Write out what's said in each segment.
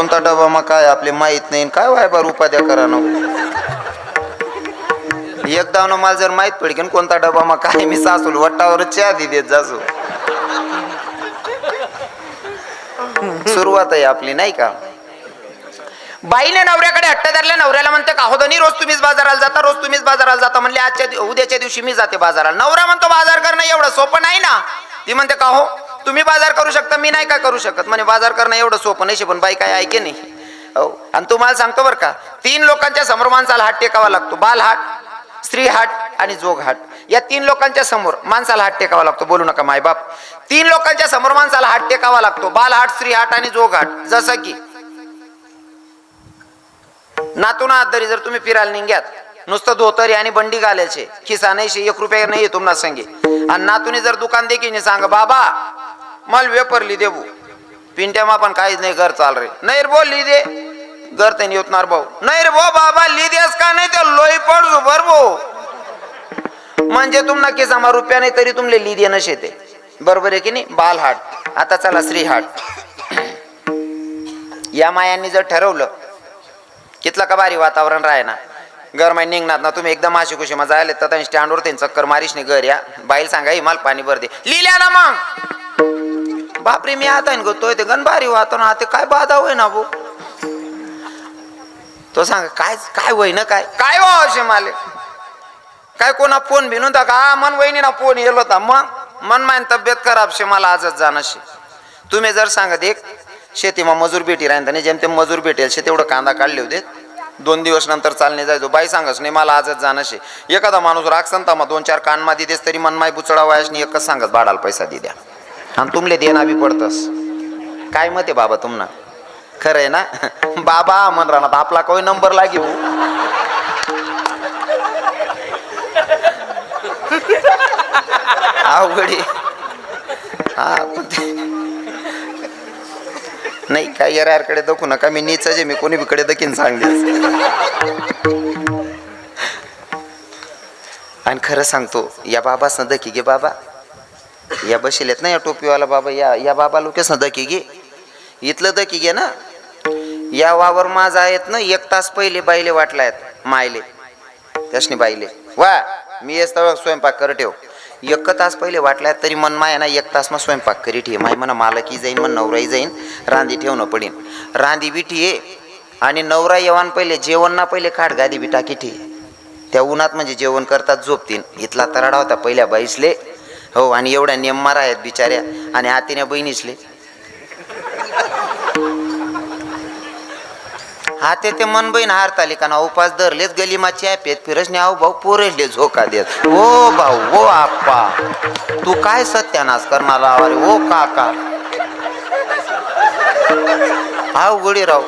कोणता डबा मग काय आपले माहीत नाही. काय व्हाय बा उपाद्या करा ना. एकदा ना मला जर माहीत पडली की कोणता डबा मग काय मी सासूल वट्टावर चहा दि देत जासू. सुरुवात आहे आपली नाही का? बाईने नवऱ्याकडे हट्ट धरल्या नवऱ्याला म्हणते का होदनी रोज तुम्हीच बाजाराला जाता रोज तुम्हीच बाजाराला जाता. म्हणले आजच्या उद्याच्या दिवशी मी जाते बाजाराला. नवरा म्हणतो बाजार करणं एवढं सोपं नाही ना. ती म्हणते का हो तुम्ही बाजार करू शकता मी नाही काय करू शकत. म्हणे बाजार करणं एवढं सोपं नाही पण बाई काय ऐके नाही? हो. आणि तुम्हाला सांगतो बरं का तीन लोकांच्या समोर माणसाला हात टेकावा लागतो. बाल हाट स्त्री हाट आणि जोग हाट. या तीन लोकांच्या समोर माणसाला हात टेकावा लागतो. बोलू नका मायबाप. तीन लोकांच्या समोर माणसाला हात टेकावा लागतो. बाल हाट स्त्री हाट आणि जोग हाट. जसं की नातून हात तरी जर तुम्ही फिरायला निघ्यात नुसतं धोतरी आणि बंडी घालायचे खिसा नाही एक रुपया नाही तुम्हाला सांगे. आणि नातूने जर दुकान देखील सांग बाबा मल वेपरली देऊ पिंट्या पण काहीच नाही घर चाल रे. नाही रे बोल ली दे. घर त्यांनी येतणार भाऊ. नाही रे भो बाबा लिदेस का नाही ते लोई पडू बर भो. म्हणजे तुम्हाला किसा मा रुपया नाही तरी तुमले लिदे नशे शेते. बरोबर आहे की नाही? बालहाट आता चला श्रीहाट या मायांनी जर ठरवलं कितलं का भारी वातावरण राहे ना घर निघणार ना तुम्ही एकदम माशी खुशी मजा आले. तर स्टँडवर त्यांनी चक्कर मारीश नाही घर या. बाईल सांगा हिमाल पाणी भर दे. लिहिल्या ना मग. बापरे मी आता गतोय ते गण भारी ना ते काय बाधा होय ना भाऊ? तो सांग काय काय होय ना काय? काय हो असे माले काय कोणा फोन भिनून का? हा मन वहिनी ना फोन येलो होता. मग? मन मायन तब्येत खराब शे मला आजच जाणं शे. तुम्ही जर सांगत एक शेतीमा मजूर भेटी राहीन जेम ते मजूर भेटेल शे तेवढं कांदा काढले होते. दोन दिवस नंतर चालणे जायचो. बाई सांगस नाही मला आजच जाणं शे. एखादा माणूस राग सांगता मग दोन चार कानमा दिदेस तरी मन माय बुचडा नाही एकच सांगत भाडाला पैसा दे द्या. आणि तुमले देना बी पडतस. काय मत आहे बाबा तुमना? खरं आहे ना? बाबा म्हण राहणार आपला कोई नंबर लागेल हो. अवघडी हा नाही काय यारकडे दखू नका. मी नीच जे मी कोणी बिकडे दखीन सांगले आणि खरं सांगतो या बाबासनं दखी घे बाबा. या बशिलेत ना या टोपीवाला बाबा या या बाबा लोकेसनं दकी घे. इथलं दकी घे ना. या वावर माझा आहेत ना एक तास पहिले बाईले वाटलायत मायले. त्याशनी बाईले वा मी येस तवळ स्वयंपाक कर ठेव. एक तास पहिले वाटलाय तरी मन माय ना एक तास मग स्वयंपाक करी ठे माय म्हणा मालकी जाईन मग नवराही जाईन रांदी ठेवणं पडीन. रांदी बिठी ये आणि नवरा येवान पहिले जेवण ना पहिले खाट गादी बी टाकी ठे. त्या उन्हात म्हणजे जेवण करतात झोपतीन. इथला तराडा होता पहिल्या बाईसले. हो आणि एवढ्या नेममारा आहेत बिचाऱ्या. आणि आतीने बहिणीसले हा ते ते मन बहीण हारताली का ना उपास धरलेच गलीमाची पेत फिरसने आहो भाऊ पोरसले झोका देत. ओ भाऊ ओ आप्पा तू काय सत्यानाश करणार अरे ओ काका. अवघडी राव.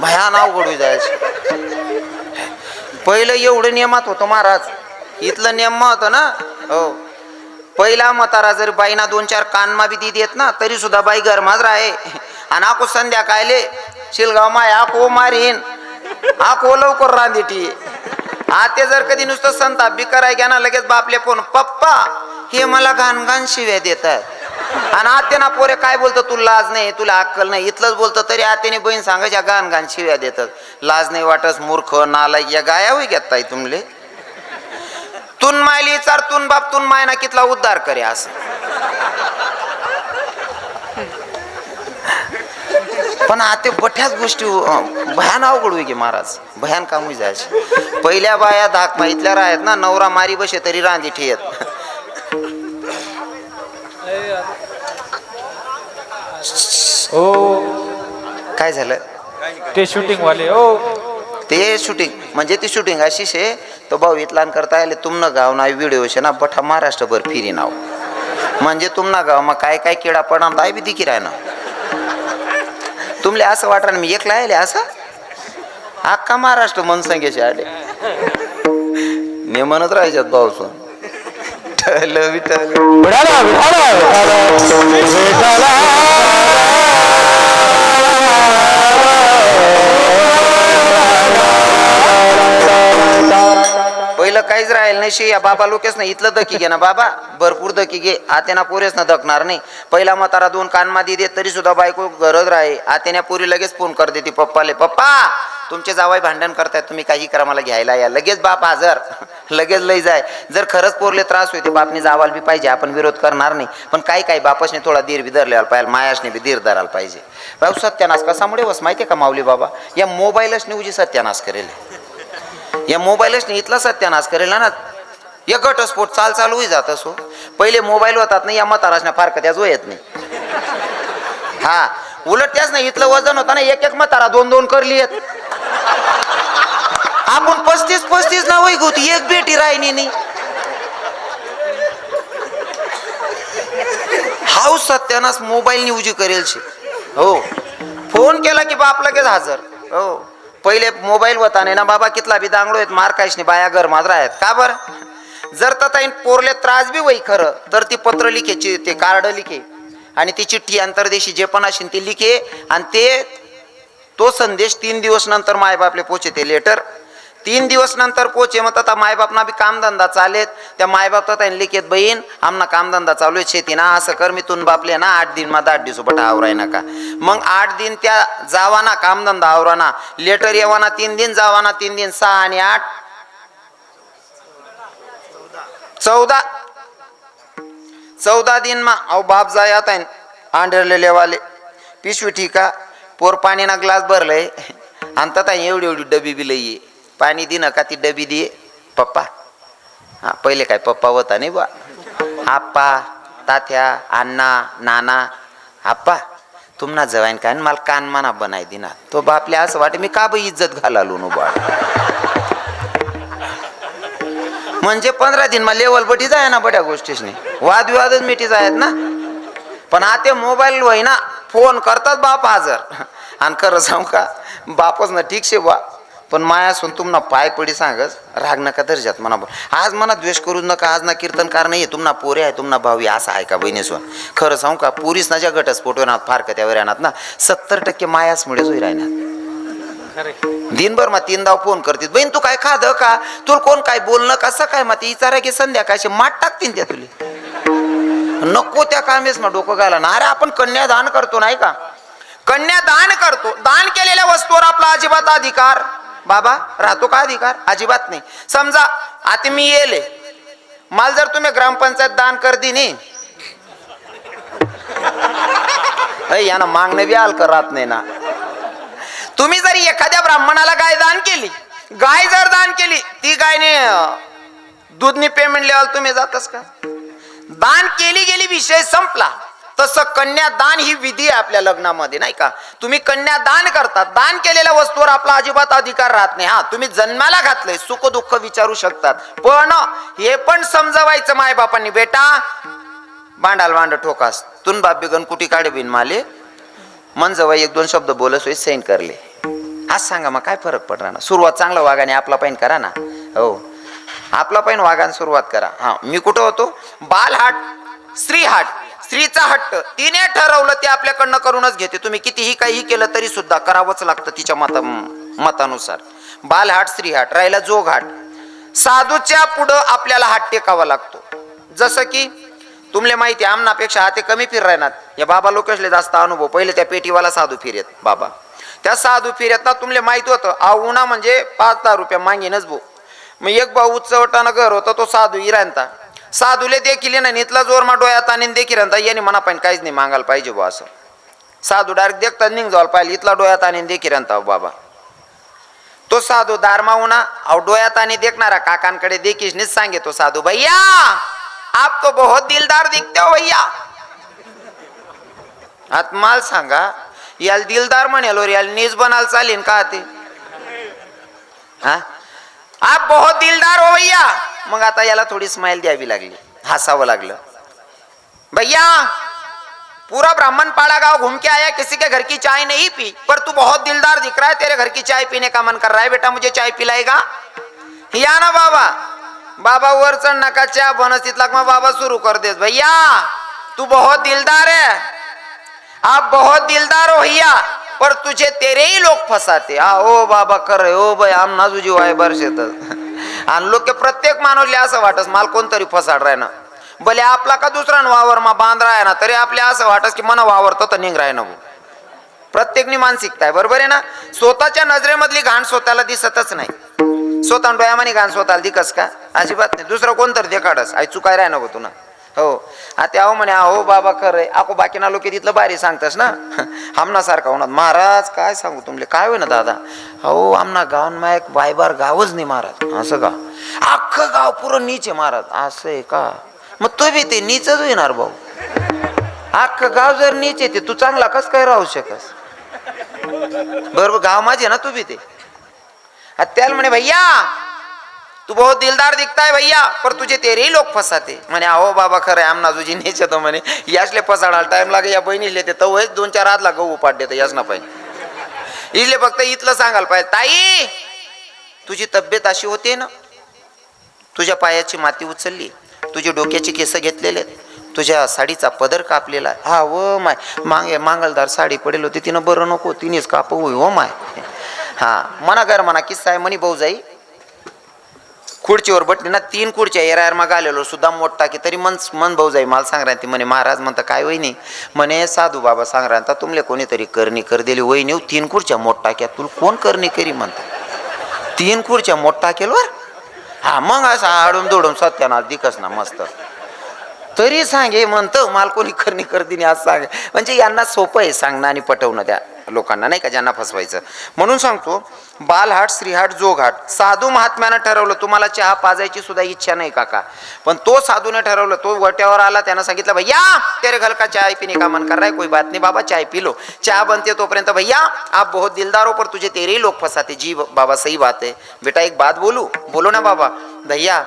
भयान अवघड जायचं. पहिलं एवढं नियमात होतं महाराज. इथलं नियम होतं ना? हो. पहिला म्हातारा जर बाईना दोन चार कानमा बी दी देत ना तरी सुद्धा बाई गरमाच राहे. आणि आको संध्याकाळले शिलगाव माय आको मारीन आको लवकर रांदेटी. आते जर कधी नुसतं संताप बी कराय घ्या ना लगेच बापले फोन पप्पा हे मला घाण घाण शिव्या देतात. आणि आते ना पोरे काय बोलतो तू लाज नाही तुला अक्कल नाही. इथलंच बोलतं तरी आतेने बहीण सांगायच्या घाण घाण शिव्या देतात. लाज नाही वाटस मूर्ख नालायक या गाया होई घेत ताई तुमले. तुन मायली चार तुन बाप तुन मायना कितला उद्धार करे असं. पण आता बठ्याच गोष्टी भयान अवघड होई गे महाराज. भयान काम होई जायचे. पहिल्या बाया धाक माहितल्या राहत ना नवरा मारी बसे तरी रांदी ठेयत. ओ. काय झालं? ते शूटिंग वाले ओ. ते शूटिंग म्हणजे ती शूटिंग अशीच आहे तो भाऊ इतलान करता आले तुमनं गाव ना व्हिडिओ शे ना बठा महाराष्ट्रभर फिरी नाव. म्हणजे तुमना गाव मग काय काय किडा पडा ताय बी दिकी राय ना तुमले असं वाटणार मी एकला आले असं? अख्खा महाराष्ट्र मनसंख्येशी आले. मी म्हणत राहायच्यात भाऊसून ठल विठल राहिलं काहीच राहिलं काहीच राहील या बाबा लोकेस ना इथलं दकी घे ना बाबा. भरपूर दकी घे. आत्याना पोरेस ना दकणार नाही. पहिला म्हातारा दोन कानमादी देत तरी सुद्धा बायको गरज राहे आत्याने पोरी लगेच फोन कर देते पप्पाले. पप्पा तुमचे जावाई भांडण करतायत तुम्ही काही करा मला घ्यायला या. लगेच बाप हजर. लगेच लई जाय. जर खरंच पोरले त्रास होते बापने जावायला बी पाहिजे आपण विरोध करणार नाही. पण काही काही बापसने थोडा धीर बी धरलेला पाहिजे मायासने बी धीर धरायला पाहिजे. भाऊ सत्यानाश कसामुळे वस माहिती आहे का माऊली बाबा? या मोबाईलच उजी सत्यानाश करेल. या मोबाईलच इथला सत्यानाश करेल ना. या घटस्फोट चाल चालू होई जात असो. पहिले मोबाईल होतात ना या म्हातारासना फार त्याच येत नाही. हा उलट त्याच नाही इथलं वजन होता ना एक एक मतारा दोन दोन करली आहेत. आपण पस्तीस पस्तीस ना वय होती एक बेटी राहिनी नाही. हाऊ सत्यानाश मोबाईल उजी करेल शे. हो. फोन केला की बाप लगेच हजर. हो. पहिले मोबाईल होता नाही ना बाबा कितला बी दांगडो आहेत मार काहीच नाही बाया घर माजरा आहेत. का बर? जर तर पोरले त्रास बी वय खरं तर ती पत्र लिखेची ते कार्ड लिखे. आणि ती चिठ्ठी अंतरदेशी जे पण असेल ती लिखे. आणि ते तो संदेश तीन दिवस नंतर मायबापले पोचे ते लेटर. तीन दिवस नंतर पोचे मग आता मायबापना बी कामधंदा चालेत. त्या मायबाप तर लिखेत बहीण आमना कामधंदा चालू आहे शेती ना असं कर मी तुन बापले ना आठ दिन मा आठ दिवस बटा आवराय नका मग आठ दिन त्या जावाना कामधंदा आवराना लेटर येवाना तीन दिन जावाना तीन दिन सहा आणि आठ. चौदा. चौदा दिन मा अहो बाप जाय आता आंढरले लेवाले. पिशवी ठिका. पोर पाणीना ग्लास भरलंय. आणि तता एवढी एवढी डबी बी लई आहे. पाणी दिन का ती डबी दे? पप्पा. हा पहिले काय पप्पा होता नाही बा आप्पा तात्या अण्णा नाना आप्पा. तुम्हाला जवाईन काय? मला कानमाना बनाय दिना. तो बापल्या असं वाटे मी का बाई इज्जत घालालो नो बा म्हणजे पंधरा दिन मला लेवल बटी जाय ना बड्या गोष्टीसनी. वादविवादच मिठीच आहेत ना. पण आता मोबाईल होय ना फोन करतात बाप हजर. आणि खरं सांगू का बापच ना ठीक शे बा पण माया असून तुम्हाला पाय पडी सांगच राग नका दर्जात म्हणा. आज मला द्वेष करू नका आज ना कीर्तनकार नाही तुम्हाला पोरे आहे तुम्हाला भावी असं आहे का बहिणीसून खरं सांगू का पुरीस ना ज्या घटस्फोट होणार फार का त्यावर येणार ना सत्तर टक्के मायासमुळेच होई राहणार दिनभर मग तीनदा फोन करतील बहीण तू काय खाद का? तुला कोण काय बोलणं कसं काय मग ती विचारा की संध्याकाळशी माठ टाकतील त्या तुले. नको त्या कामेस मग डोकं घाला ना अरे आपण कन्यादान करतो नाही का? कन्यादान करतो. दान केलेल्या वस्तूवर आपला अजिबात अधिकार बाबा राहतो का अधिकार? अजिबात नाही. समजा आता मी येले. मला जर तुम्ही ग्रामपंचायत दान कर दिनी. यानं मागणं बी आल राहत नाही ना. तुम्ही जरी एखाद्या ब्राह्मणाला गाय दान केली गाय जर दान केली ती गायने दूधनी पेमेंट लेवल तुम्ही जातच का? दान केली गेली विषय संपला. तसं कन्यादान ही विधी आहे आपल्या लग्नामध्ये नाही का? तुम्ही कन्यादान करतात दान केलेल्या वस्तूवर आपला अजिबात अधिकार राहत नाही. हा तुम्ही जन्माला घातलंय सुख दुःख विचारू शकतात. पण हे पण समजवायचं मायबापांनी बेटा भांडाल भांड ठोकास. तुन बाप बिगन कुटी काढे बिन माले? मन जवळ एक दोन शब्द बोलस होई सैन करले. आज सांगा मग काय फरक पडणार ना? सुरुवात चांगलं वागाने आपला पण करा ना? हो. आपला पण वागाने सुरुवात करा. हा मी कुठं होतो? बालहाट स्त्रीहाट. स्त्रीचा हट्ट. तिने ठरवलं ते आपल्याकडनं करूनच घेते. तुम्ही कितीही काही केलं तरी सुद्धा करावंच लागतं तिच्या मता मतानुसार. बालहाट स्त्रीहाट राहिला जोग साधूच्या पुढं आपल्याला हात टेकावा लागतो. जसं की तुमले माहिती आहे, आमनापेक्षा हाते कमी फिर राहणार. या बाबा लोकेशले जास्त अनुभव. पहिले त्या पेटीवाला साधू फिरेत बाबा. त्या साधू फिरत ना तुमले माहिती होतं आ उन्हा म्हणजे पाच दहा रुपया मागेनच भाऊ मग एक भाऊ उच्चवटानं घर होता तो साधू इराणता. साधूले देखील ना इथला जोर मा डोळ्यात आणि देखील राहता याने मना पण काहीच नाही मागायला पाहिजे बुवा असं. साधू डायरेक्ट देखता निघ जायला पाहिजे इथला डोळ्यात आणि देखील बाबा. तो साधू दारमा उन्हा अहो डोळ्यात आणि देखणारा काकांकडे देखील सांगे तो साधू भैया आप तो बहुत दिलदार दिखते हो भैया. आत माल सांगा याला दिलदार म्हणेल और याला नीज बनाल चालेल का ते? हा? आप बहुत दिलदार हो भैया. मग आता याला थोडी स्माइल द्यावी लागली. हसावं लागलं. भैया पूरा ब्राह्मण पाड़ा गांव घूम के आया किसी के घर की चाय नहीं पी? पर तू बहुत दिलदार दिख रहा है तेरे घर की चाय पीने का मन कर रहा है बेटा मुझे चाय पिलाएगा? या ना बाबा बाबा वर चढ़ नका चहा बनस तिथला मग बाबा सुरू कर देस। भैया तू बहुत दिलदार है। आप बहुत दिलदार हो भैया पर तुझे तेरे ही लोग फसाते। हा ओ बाबा कर रे, हो, ओ बाय आम तुझी वाय बरशेत आणि लोक प्रत्येक माणूसले असं वाटस माल कोणतरी फसाड राहणं भले आपला का दुसरा वावर मा बांधराय ना तरी आपल्या असं वाटस की मन वावरतो तर निघ ना प्रत्येकनी मानसिकता आहे बरोबर आहे ना? स्वतःच्या नजरेमधली घाण स्वतःला दिसतच नाही. स्वतः डोयामानी घाण स्वतःला दिकस का? अजिबात नाही. दुसरं कोणतरी ते देखाडस. आई चुकाय ना नको तुला हो. आता अहो म्हणे अहो बाबा खरंय बाकी बाकीना लोक तिथलं भारी सांगतास ना? आमना सारखा होणार. महाराज काय सांगू तुमले? काय होईना दादा? अहो आमना गाव मा एक बायबार गावच नाही महाराज. असं का? अख्खं गाव पुरं नीच आहे महाराज. असं आहे का? मग तो बी ते नीचच होईनार भाऊ. अख्खं गाव जर नीच येते तू चांगला कस काय राहू शकस? बरोबर गाव माझे ना तू भी ते. त्याला म्हणे भैया तू बहुत दिलदार दिखता है भैया पर तुझे तेरे ही लोक फसाते. म्हणे अहो बाबा खरं आहे आमना तुझी नेच तो म्हणे यासले फसाडायला टाइम लागे या बहिणीले ते तो वयच दोन चार हातला गहू उपाट देत याच ना पाहिजे इथले फक्त इथलं सांगायला पाहिजे. ताई तुझी तब्येत अशी होते ना? तुझ्या पायाची माती उचलली तुझे डोक्याचे केस घेतलेले आहेत तुझ्या साडीचा पदर कापलेला. आहे हा व माय. मांगे मांगलदार साडी पडेल होती तिनं बरं नको तिनेच कापू हो माय. हा मना घर म्हणा किस्सा आहे म्हणी भाऊ जाई खुर्चीवर बटली ना तीन खुर्च्या एरायर मग आलेलो सुद्धा मोठा की तरी मन मन भाऊ जाई मला सांगरांती म्हणे महाराज म्हणता काय वहिनी? म्हणे साधू बाबा सांगरांता तुमले कोणीतरी करणी कर दिली वहिनी हो, तीन खुर्च्या मोठा क्या तुला कोण करणी करी म्हणता? तीन खुर्च्या मोठा केलवर? हा मग असं आडून दोडून सत्यानाश दिकस ना मस्त. तरी सांगे म्हणतं माल कोणी करणी करतीने आज सांग. म्हणजे यांना सोपं आहे सांगणं आणि पटवणं त्या लोकांना नाही का ज्यांना फसवायचं. म्हणून सांगतो बालहाट श्रीहाट जोघाट साधू महात्म्यानं ठरवलं तुम्हाला चहा पाजायची सुद्धा इच्छा नाही काका. पण तो साधूने ठरवलं तो वट्यावर आला त्यानं सांगितलं भैया तेरे घर का चाय पीने का मन कर रहा है? कोई बात नहीं बाबा चाय पी लो. चहा बनते तोपर्यंत भैया आप बहुत दिलदार हो पर तुझे तेरे ही लोग जी बाबा सही बात है। बेटा एक बात बोलू? बोलो ना बाबा. भैया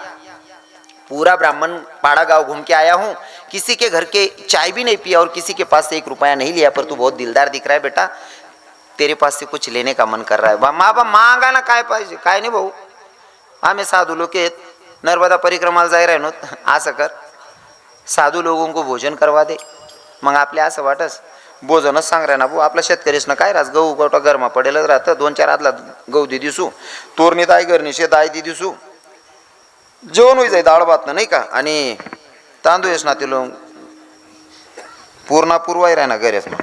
पूरा ब्राह्मण पाड़ा गांव घूम के आया हूँ। किसी के घर के चाय भी नहीं पिया और किसी के पास से एक रुपया नहीं लिया पर तू बहुत दिलदार दिख रहा है बेटा। तेरे पास से कुछ लेने का मन कर रहा है। बा मा बा मागा ना काय पाहिजे काय नाही भाऊ। आम्ही साधू लोक आहेत। नर्मदा परिक्रमाला जाय राहिनो असं कर। साधू लोगों को भोजन करवा दे। मग आपल्या असं वाटस भोजनच सांग राह ना भाऊ आपल्या शेतकरीसनं काय राहस गहू गोटा गरमा पडेलच राहतं दोन चार आदला गहू दे दिसू तोरणीत आहे गरणी दाय दे दिसू. जेवण होई जाई डाळ भात नाही का? आणि तांदूळ येस ना ते लोक पूर्णा पूर्वाय राह ना मग.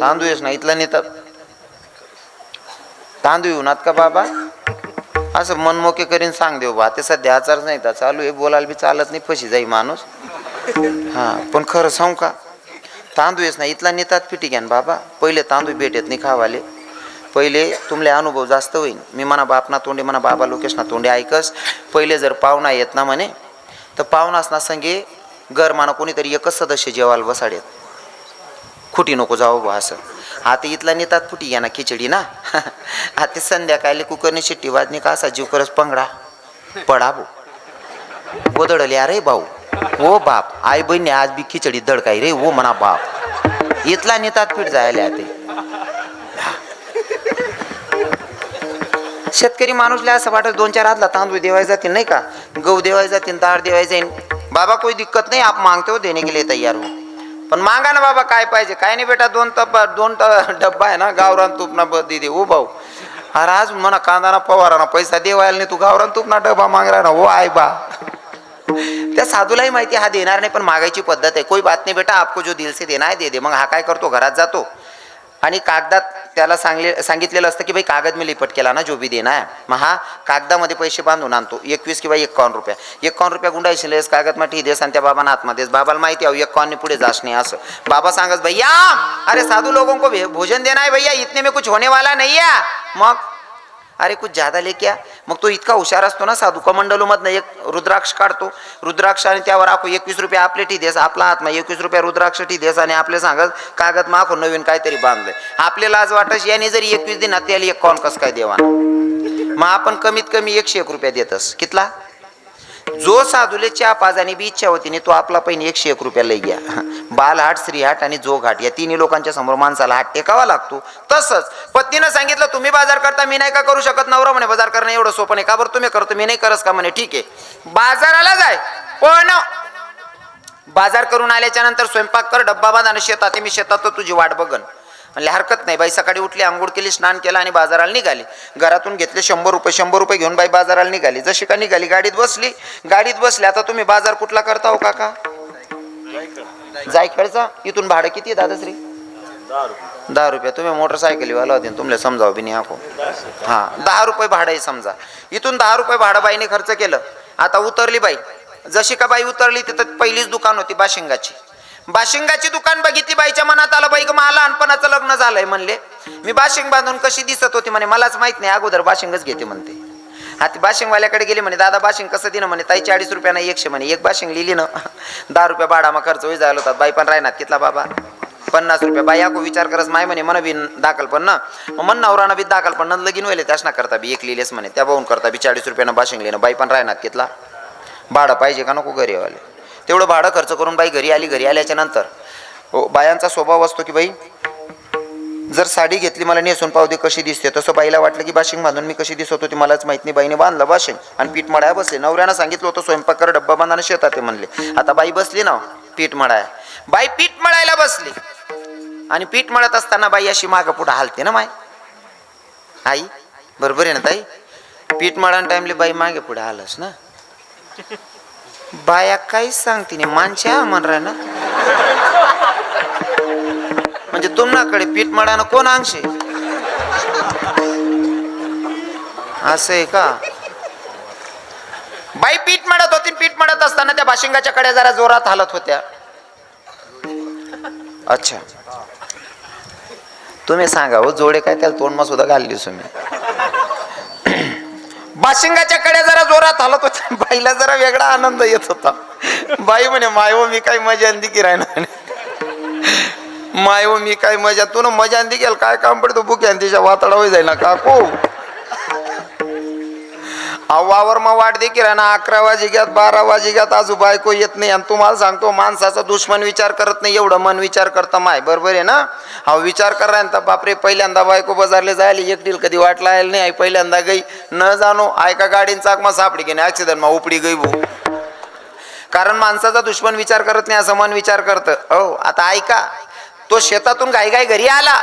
तांदूळ येस ना इथला नेतात तांदूळ येऊ नात का बाबा? असं मनमोके करीन सांग देऊ बा ते सध्या आचार नाही तर चालू आहे बोलायला बी चालत नाही फशी जाई माणूस. हा पण खरं सांगू का? तांदूळ येस ना इथला नेतात पिटी घ्यान बाबा. पहिले तांदूळ भेटत नाही खावाले. पहिले तुमले अनुभव जास्त होईल मी म्हणा बापना तोंडे म्हणा बाबा लोकेश ना तोंडे ऐकस. पहिले जर पाहुणा येत ना म्हणे तर पाहुणास ना संगे घर म्हणा कोणीतरी एकच सदस्य जेवायला बसाडेत खुटी नको जाऊ बा असं. आता इथला नेतात फुटी घ्या ना खिचडी ना? आता संध्याकाळी कुकरने शिट्टी वाजणी का असा जीव करस पंगडा? पडा भाऊ. गोदडले अरे भाऊ ओ बाप आई बहिणी आज बी खिचडी दडकाय रे ओ म्हणा बाप. इथला नेतात पीठ जायला ते शेतकरी माणूसला असं वाटत दोन चार हातला तांदूळ देवाय जातील नाही का? गहू देवाय जातील दाळ देवाय जाईल. बाबा कोई दिक्कत नाही आप मागते हो देणे के लिए हो. पण मागा ना बाबा काय पाहिजे? काय नाही बेटा दोन टप्पा दोन डब्बा आहे ना गावरान तुपना बदी दे ओ हो, भाऊ. अरे आज म्हणा कांदा ना पैसा देवायला नाही तू गावरान तुपना डब्बा डबा ना हो आय बा. त्या साधूलाही माहिती हा देणार नाही पण मागायची पद्धत आहे. कोई बात नाही बेटा आपको जो दिल से देना है दे दे. मग हा काय करतो? घरात जातो. आणि कागदात त्याला सांगले सांगितलेलं असतं की भाई कागद मी लिपट केला ना जो बी देना आहे मग हा कागदामध्ये पैसे बांधून आणतो. एकवीस किंवा एकावन्न रुपया. एकावन्न रुपया गुंडायशिलेस कागद मा देस आणि त्या बाबांना देस. बाबाला माहिती आहे एकावन्न पुढे जास नाही असं. बाबा सांगस भैया अरे साधू लोगों को भोजन देना है भैया इतने में कुछ होने वाला नहीं है. मग अरे कुछ ज्यादा लेके आ. मग तो इतका हुशार असतो ना साधू कमंडलूमधनं एक रुद्राक्ष काढतो. रुद्राक्ष आणि त्यावर आखो एकवीस रुपये आपले ठी देस आपला आत्मा एकवीस रुपये रुद्राक्ष ठी देस आणि आपले सांगत कागद माखो नवीन काहीतरी बांधलंय. आपल्याला आज वाटस याने जरी एकवीस दिनात त्याला एक कॉन कस काय देवा मग आपण कमीत कमी एकशे एक रुपया देतस. कितला? जो साधूले चहा आणि बी इच्छा होती तो आपला पहिने एकशे एक रुपया लई घ्या. बालहाट श्रीहाट आणि जोघाट या तिन्ही लोकांच्या समोर माणसाला हात टेकावा लागतो. तसंच पत्नीनं सांगितलं तुम्ही बाजार करता मी नाही का करू शकत? नवरा म्हणे बाजार करणं एवढं सोपं नाही. का बरं तुम्ही करतो? मी नाही करस का? म्हणे ठीक आहे. बाजाराला जाय. पण बाजार करून आल्याच्यानंतर स्वयंपाक कर डब्बा बांध आणि शेतात मी शेतात तुझी वाट बघन. म्हणले हरकत नाही बाई सकाळी उठली आंघोळ केली स्नान केलं आणि बाजाराला निघाली. घरातून घेतले शंभर रुपये शंभर रुपये घेऊन बाई बाजाराला निघाली. जशी का निघाली गाडीत बसली. गाडीत बसली आता तुम्ही बाजार कुठला करता हो काका? जायकडचा इथून भाडं किती आहे दादाश्री? दहा रुपये. तुम्ही मोटरसायकलीवाला होते तुमला तुमले समजावं बी नाही आखो हा दहा रुपये भाडं आहे समजा. इथून दहा रुपये भाडं बाईने खर्च केलं. आता उतरली बाई. जशी का बाई उतरली तिथं पहिलीच दुकान होती बाशिंगाची. बाशिंगाची दुकान बघितली बाईच्या मनात आलं बाई मला लहानपणाचं लग्न झालंय म्हणले. मी बाशिंग बांधून कशी दिसत होती म्हणे मलाच माहीत नाही अगोदर बाशिंगच घेते म्हणते. हा ती बाशिंगवाल्याकडे गेली म्हणे दादा बाशिंग कसं दिलं म्हणे ताई चाळीस रुपयानं एकशे. म्हणे एक बाशिंग लिहिली ना दहा रुपये भाडा मग खर्च होई जायला होता. बाई पण राहणार कितला बाबा? पन्नास रुपये. बाई आको विचार करत माय म्हणे मन बी दाखल पण ना. मग मन बी दाखल पण नंद लगीन होईल त्याच ना करता बी एक लिहिलेस म्हणे. त्या पाहून करता बी चाळीस रुपयानं बाशिंग लिहिणं. बाई पण राहणार कितला? भाडं पाहिजे का नको घरी वाले तेवढं भाडं खर्च करून बाई घरी आली घरी आल्याच्यानंतर. हो, बायांचा स्वभाव असतो की बाई जर साडी घेतली मला नेसून पावते कशी दिसते. तसं बाईला वाटलं की बाशिंग बांधून मी कशी दिसत होती मलाच माहीत नाही. बाईने बांधलं बाशिंग आणि पीठ मळाया बसले. नवऱ्यानं सांगितलं होतं स्वयंपाक कर डब्बा बांधाने शेतात ते म्हणले. आता बाई बसली ना पीठ मळाया. बाई पीठ मळायला बसली. आणि पीठ मळत असताना बाई अशी मागं पुढं हालते ना माय. आई बरोबर आहे ना ताई? पीठ मळान टाइमले बाई मागे पुढे आलंस ना. बाया काहीच सांगते नाही माणच्या म्हण ना म्हणजे तुम्हाकडे पीठ मळानं कोण अंशे असं आहे का? बाई पीठ मडत होती पीठ मळत असताना त्या भाशिंगाच्या कडे जरा जोरात हालत होत्या. अच्छा. तुम्ही सांगा हो जोडे काय त्याला तोंडमा सुद्धा घालली तुम्ही? बाशिंगाच्या कडे जरा जोरात हालत होत्या. बाईला जरा वेगळा आनंद येत होता. बाई म्हणे मायव मी काय मजा अंदी की राहणार मायव मी काय मजा तू ना मजा अंदी केल काय काम पडतो? बुके आणि तिच्या वातडा होई जाईल काकू? वावर मग वाट दे की ना अकरा वाजे घ्यात बारा वाजे घ्यात आजू बायको येत नाही. आणि तुम्हाला सांगतो माणसाचा दुश्मन विचार करत नाही एवढं मन विचार करतं माय. बरोबर आहे ना? हा विचार करा तर बापरे पहिल्यांदा बायको बाजारले जायला एकटील कधी वाटला आयला नाही आई पहिल्यांदा गई. न जाणो ऐका गाडीन चाकमा सापडी गेली ऍक्सिडेंट मग उपडी गई भाऊ कारण माणसाचा दुश्मन विचार करत नाही असं मन विचार करतं. हो आता ऐका. तो शेतातून गाई गाई घरी आला.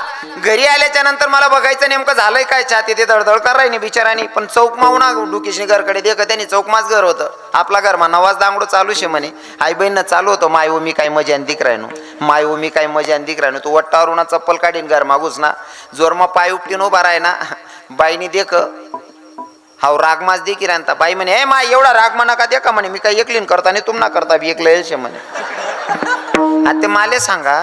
घरी आल्याच्यानंतर मला बघायचं नेमकं झालंय काय? छाती ते धडधड कराय नाही बिचारानी. पण चौक मावना डुकेशनी घरकडे देख त्यांनी चौकमाच घर होतं. आपला घर मा नवाज दांगडो चालू शे म्हणे. आई बहिणीनं चालू होतं. माय ओ मी काय मजा दिक राहणू माय ओ मी काय मजा दिक राहणू तू वट्टावरून ना चप्पल काढीन घर मागूस ना. जोरमा पाय उपटीन उभा राय ना. बाईनी देख हाव रागमाच दे की राहता बाई म्हणे ए माय एवढा राग म्हणा का दे का म्हणे. मी काय एकलीन करता नाही तुम ना करता. बी एकलं येईल शे म्हणे. आता ते माले सांगा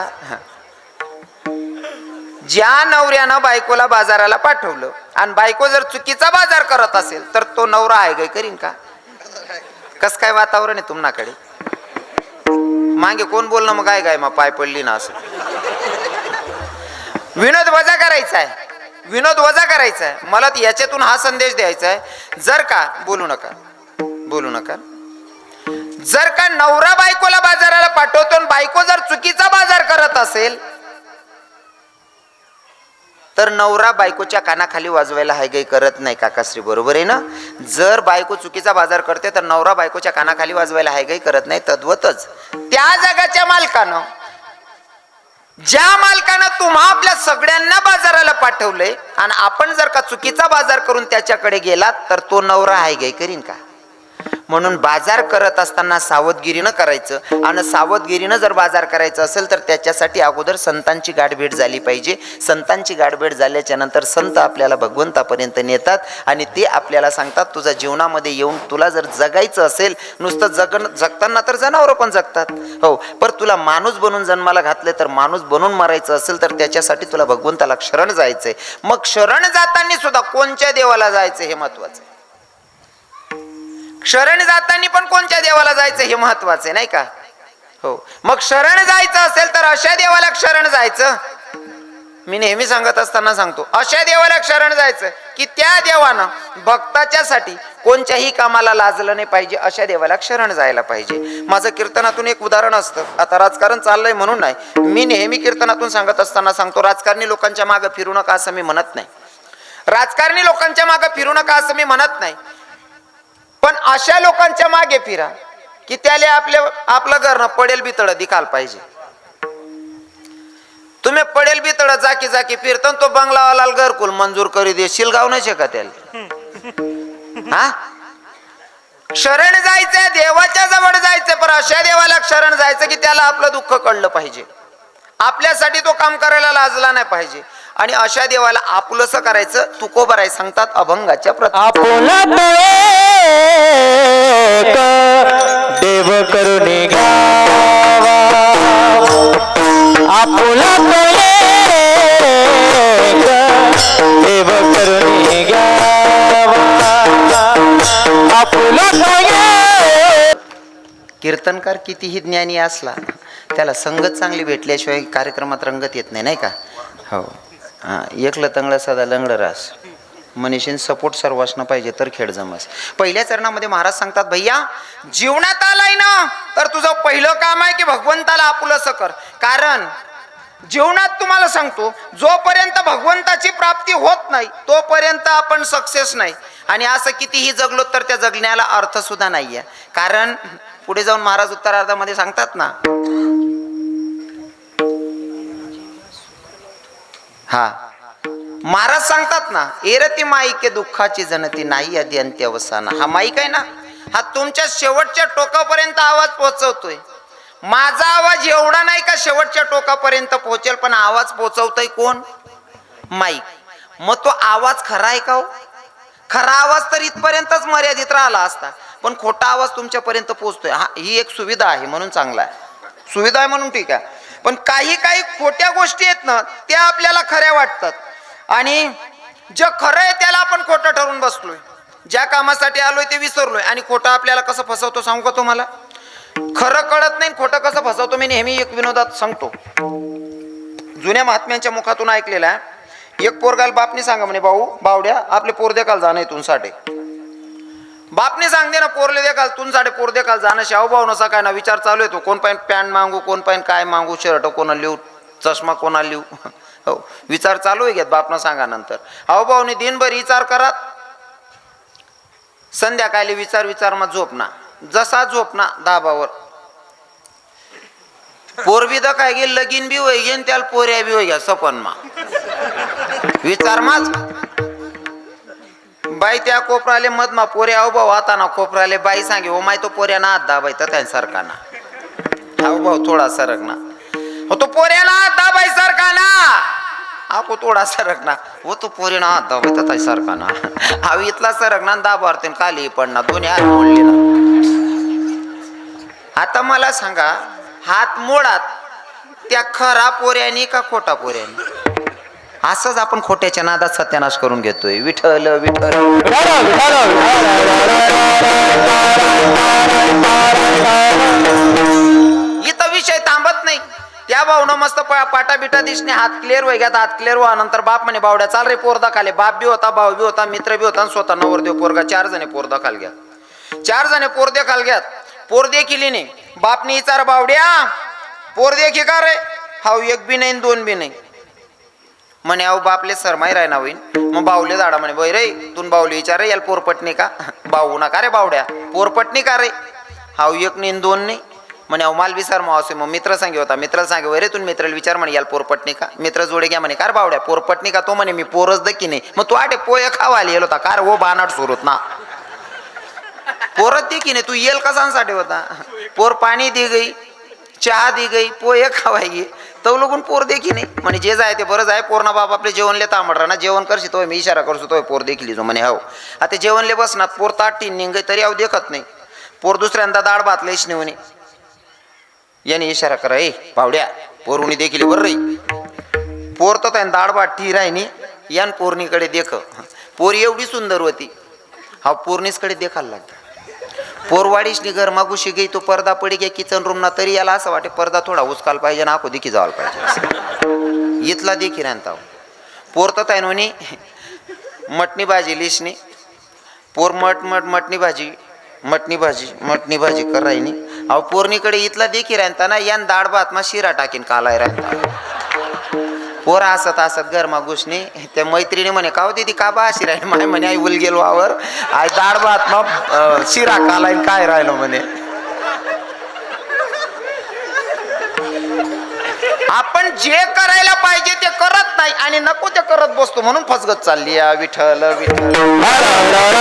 ज्या नवऱ्यानं बायकोला बाजाराला पाठवलं आणि बायको जर चुकीचा बाजार करत असेल तर तो नवरा आहे गाय करीन का? कस काय वातावरण आहे तुम्हाकडे मागे कोण बोलणं मग काय काय मग पाय पडली ना असं? विनोद वजा करायचा आहे विनोद वजा करायचा आहे मला याच्यातून हा संदेश द्यायचा आहे जर का बोलू नका. बोलू नका. जर का नवरा बायकोला बाजाराला पाठवतो आणि बायको जर चुकीचा बाजार करत असेल तर नवरा बायकोच्या कानाखाली वाजवायला हायगाई करत नाही काकाश्री बरोबर आहे ना? जर बायको चुकीचा बाजार करते तर नवरा बायकोच्या कानाखाली वाजवायला हायगाई करत नाही तद्वतच. त्या जगाच्या मालकानं ज्या मालकानं तुम्हा आपल्या सगळ्यांना बाजाराला पाठवलंय आणि आपण जर का चुकीचा बाजार करून त्याच्याकडे गेलात तर तो नवरा हायगाई करीन का? म्हणून बाजार करत असताना सावधगिरीनं करायचं. आणि सावधगिरीनं जर बाजार करायचं असेल तर त्याच्यासाठी अगोदर संतांची गाठभेट झाली पाहिजे. संतांची गाठभेट झाल्याच्यानंतर संत आपल्याला भगवंतापर्यंत नेतात आणि ते आपल्याला सांगतात तुझ्या जीवनामध्ये येऊन तुला जर जगायचं असेल नुसतं जगण जगताना तर जनावरं पण जगतात. हो पर तुला माणूस बनून जन्माला घातले तर माणूस बनून मरायचं असेल तर त्याच्यासाठी तुला भगवंताला शरण जायचंय. मग शरण जाताना सुद्धा कोणत्या देवाला जायचं हे महत्वाचं आहे? शरण जाताना पण कोणत्या देवाला जायचं हे महत्वाचं आहे नाही का? हो. मग शरण जायचं असेल तर अशा देवाला शरण जायचं? मी नेहमी सांगत असताना सांगतो अशा देवाला शरण जायचं की त्या देवानं भक्ताच्यासाठी कोणत्याही कामाला लाजलं नाही पाहिजे अशा देवाला शरण जायला पाहिजे. माझं कीर्तनातून एक उदाहरण असतं. आता राजकारण चाललंय म्हणून नाही. मी नेहमी कीर्तनातून सांगत असताना सांगतो राजकारणी लोकांच्या मागं फिरू नका असं मी म्हणत नाही. राजकारणी लोकांच्या मागं फिरू नका असं मी म्हणत नाही. पण अशा लोकांच्या मागे फिरा की त्याला आपल्या आपलं घर ना पडेल बितळ दिखाल पाहिजे. तुम्ही पडेल बितळ जाकी जाकी फिरतो तो बंगलावाला घरकुल मंजूर करी दे शिलगाव नाही शकत त्याला. हा? शरण जायचंय देवाच्या जवळ जायचं पण अशा देवाला शरण जायचं की त्याला आपलं दुःख कळलं पाहिजे. आपल्यासाठी तो काम करायला लाजला नाही पाहिजे. आणि अशा देवाला आपलंस करायचं तुकोबर आहे सांगतात अभंगाच्या प्रत देव करुणी घ्यावा. आपुला देव घ्यावा. आपुला कीर्तनकार कितीही ज्ञानी असला त्याला संगत चांगली भेटल्याशिवाय कार्यक्रमात रंगत येत नाही नाही का? हो. हां एकलं तंगडं सदा लंगडं रास. मनीषीन सपोर्ट सर्वांना पाहिजे तर खेळ जमस. पहिल्या चरणामध्ये महाराज सांगतात भैया जीवनात आलाय ना तर तुझं पहिलं काम आहे की भगवंताला आपुलंसं कर. कारण जीवनात तुम्हाला सांगतो जोपर्यंत भगवंताची प्राप्ती होत नाही तोपर्यंत आपण सक्सेस नाही. आणि असं कितीही जगलो तर त्या जगण्याला अर्थ सुद्धा नाहीये. कारण पुढे जाऊन महाराज उत्तरार्धामध्ये सांगतात ना हा महाराज सांगतात ना एरती माईके दुःखाची जनती नाही आधी अंत्यवसाना हा माईक आहे ना? हा तुमच्या शेवटच्या टोकापर्यंत आवाज पोहोचवतोय. माझा आवाज एवढा नाही का शेवटच्या टोकापर्यंत पोहोचेल पण आवाज पोहोचवतोय कोण? माईक. मग तो आवाज खरा आहे का हो? खरा आवाज तर इथपर्यंतच मर्यादित राहिला असता. पण खोटा आवाज तुमच्यापर्यंत पोहोचतोय. हा ही एक सुविधा आहे म्हणून चांगला आहे. सुविधा आहे म्हणून ठीक आहे. पण काही काही खोट्या गोष्टी आहेत ना त्या आपल्याला खऱ्या वाटतात. आणि जे खरं आहे त्याला आपण खोटं ठरवून बसलोय. ज्या कामासाठी आलोय ते विसरलोय. आणि खोटं आपल्याला कसं फसवतो सांगू का तुम्हाला? खरं कळत नाही खोटं कसं फसवतो मी नेहमी एक विनोदात सांगतो. जुन्या महात्म्यांच्या मुखातून ऐकलेला आहे. एक पोरगाल बापनी सांगा म्हणे भाऊ बावड्या आपले पोर देखाल जाणं इथून साठे. बापने सांगते ना पोरले देखाल तुम साडे पोर देखाल जाणं शाहू भाऊ नसा काय ना विचार चालू येतो कोण पाहिजे पॅन्ट मागू कोण पाहिजे काय मागू शर्ट कोणा लिहू चष्मा कोणा लिहू? हो विचार चालू आहे घेत बापनं सांगा नंतर अहो भाऊनी दिनभर विचार करत संध्याकाळी विचार विचार मग झोपना. जसा झोपना दाबावर. पोर बी द काय गे लगीन बी होय गेन त्याला पोऱ्या बी होय घ्या सपन मा विचार माच बाई त्या कोपराले मधमा पोरे अहो भाऊ आता ना कोपराले बाई सांगे ओ माय तो पोऱ्या ना हात दाबाई तर त्या सरकाना अहो भाऊ थोडा सरक ना हो तो पोऱ्याला हात दाबाय सारखा ना आको तोडा सरकना. वो हो तो पोरी ना हात दाबाई ताई सारखा ना. हा इथला सरक ना काली पडणार दोन्ही हात मोडले ना. आता मला सांगा हात मोडात त्या खरा पोऱ्यानी का खोटा पोऱ्यानी? असंच आपण खोट्याच्या नादात सत्यानाश करून घेतोय. विठ्ठल विठ्ठल. विठल त्या भाऊनं मस्त पाटा बिटा दिसणे. हात क्लिअर व्हाय हात क्लिअर व्हा. नंतर बाप म्हणे बावड्या चाल रे पोरदा खाले. बाप बी होता भाऊ बी होता मित्र बी होता स्वतः नवरदेव पोरगा. चार जणे पोरदा खाल घ्या. चार जणे पोरदे खाल घ्यात पोरदे केली नाही. बापने विचार बावड्या पोरदे की का रे? हाऊ एक बी नाही दोन बी नाही. म्हणे अहो बापले सरमाई राय ना होईन. मग बावले झाडा म्हणे बै रे तून बावली विचार याला पोरपटणी का? बावू नका रे बावड्या पोरपटणी का रे? हाव एक नाही दोन नाही. म्हणे अहो माल विचार मावसे मग मित्र सांगे होता. मित्राला सांगे वरे तुम्ही तू मित्राला विचार म्हणे याला पोरपटणी का? मित्र जोडे घ्या म्हणे कार बावड्या पोरपटणी का? तो म्हणे मी पोरच दकी नाही. मग तू आटे पोय खावायला येलो होता. कार वो बानाट सुरत ना. पोरत दे की नाही तू येल कसांसाठी होता? पोर पाणी दे गई चहा दी गई पोय खावाय गे. तो लोगून पोर देखी नाही. म्हणे जे जाय ते बरंच आहे पोरणा बाप आपले जेवणले तांबडरा ना. जेवण करशी तोय मी इशारा करतो तोय पोर देखली जो. म्हणे हो आता जेवणले बसणार पोर ताट टीन निघ तरी अहो देखत नाही. पोर दुसऱ्यांदा दाड बातलेच नाही म्हणे याने इशारा करा ए पावड्या पोरुणी देखील बरं रे. पोर तर त्याने दाडबाट ठी राहिनी यान पोरणीकडे देख. पोर एवढी सुंदर होती. हा पोरणीसकडे देखायला लागला. पोरवाडीशनी घर मागुशी गई तो पडदा पडी गे किचन रूम ना तरी याला असं वाटे पडदा थोडा उचकाल पाहिजे ना आखो देखी जावाल पाहिजे इथला देखी राहता पोर तर काय मटणी भाजी लिसनी. पोर मट मट मटणी भाजी मटणी भाजी मटणी भाजी करायनी अहो पोरणीकडे इथला देखी राहता ना यान दाड भात मा शिरा टाकीन कालाय राहता पोर असत असत गरमा घुसणे त्या मैत्रिणी म्हणे का दिदी का बा अशी राहिली? माय म्हणे आई उल गेलो वावर. आई दाड भात मा शिरा कालाय काय राहिलं? म्हणे. आपण जे करायला पाहिजे ते करत नाही आणि नको ते करत बसतो म्हणून फसगत चालली या विठल विठल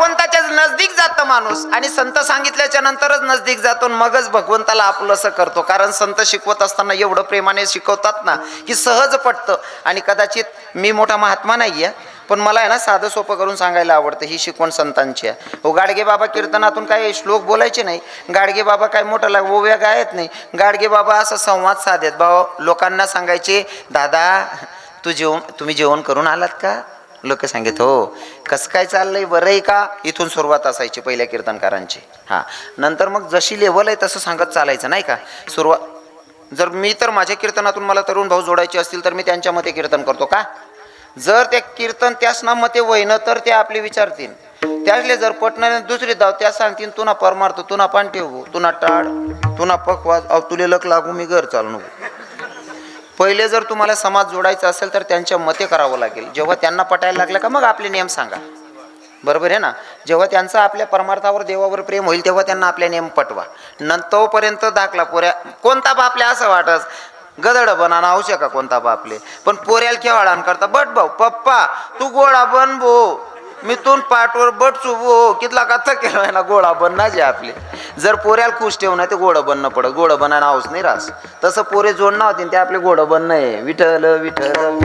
भगवंताच्या नजदीक जातं माणूस. आणि संत सांगितल्याच्या नंतरच नजदीक जातो आणि मगच भगवंताला आपलंसं करतो. कारण संत शिकवत असताना एवढं प्रेमाने शिकवतात ना की सहज पटतं. आणि कदाचित मी मोठा महात्मा नाही आहे पण मला आहे ना साधं सोपं करून सांगायला आवडतं ही शिकवण संतांची आहे. हो गाडगे बाबा कीर्तनातून काय श्लोक बोलायचे नाही. गाडगे बाबा काय मोठं लाग ओव्या गायत नाही. गाडगे बाबा असं संवाद साधेत. भाऊ लोकांना सांगायचे दादा तू जेवण तुम्ही जेवण करून आलात का? लोक सांगित हो कसं काय चाललंय? बरं आहे का? इथून सुरुवात असायची पहिल्या कीर्तनकारांची. हां. नंतर मग जशी लेवल आहे तसं सांगत चालायचं नाही का? सुरुवात जर मी तर माझ्या कीर्तनातून मला तरुण भाऊ जोडायचे असतील तर मी त्यांच्या मते कीर्तन करतो का? जर ते कीर्तन त्याच ना मते वहिनं तर ते आपले विचारतील. त्यातले जर पटणारे दुसरी दाव त्या सांगतील तुना परमार्थ तुना पान ठेवू हो, तुना टाळ तुना पकवाज अव तुले लक लागू मी घर चालू हो. पहिले जर तुम्हाला समाज जोडायचा असेल तर त्यांच्या मते करावं लागेल. जेव्हा त्यांना पटायला लागलं का मग आपले नियम सांगा. बरोबर आहे ना? जेव्हा त्यांचं आपल्या परमार्थावर देवावर प्रेम होईल तेव्हा त्यांना आपले नियम पटवा. नंतरपर्यंत दाखला पोऱ्या कोणता बापले असं वाटस गदड बना आवश्यक का कोणता बापले पण पोऱ्याला केवाळान करता बट भाऊ पप्पा तू गोळा बन भो मी पाठवर बट चुबो हो, कितला कथा केलं ना गोळा बनना आपले. जर पोऱ्याला खुश ठेवणं ते गोडं बनणं पडत. गोडं बनायला हाऊस नाही रास. तसं पोरे जोडणं होती ते आपले गोडं बनणं आहे विठल विठल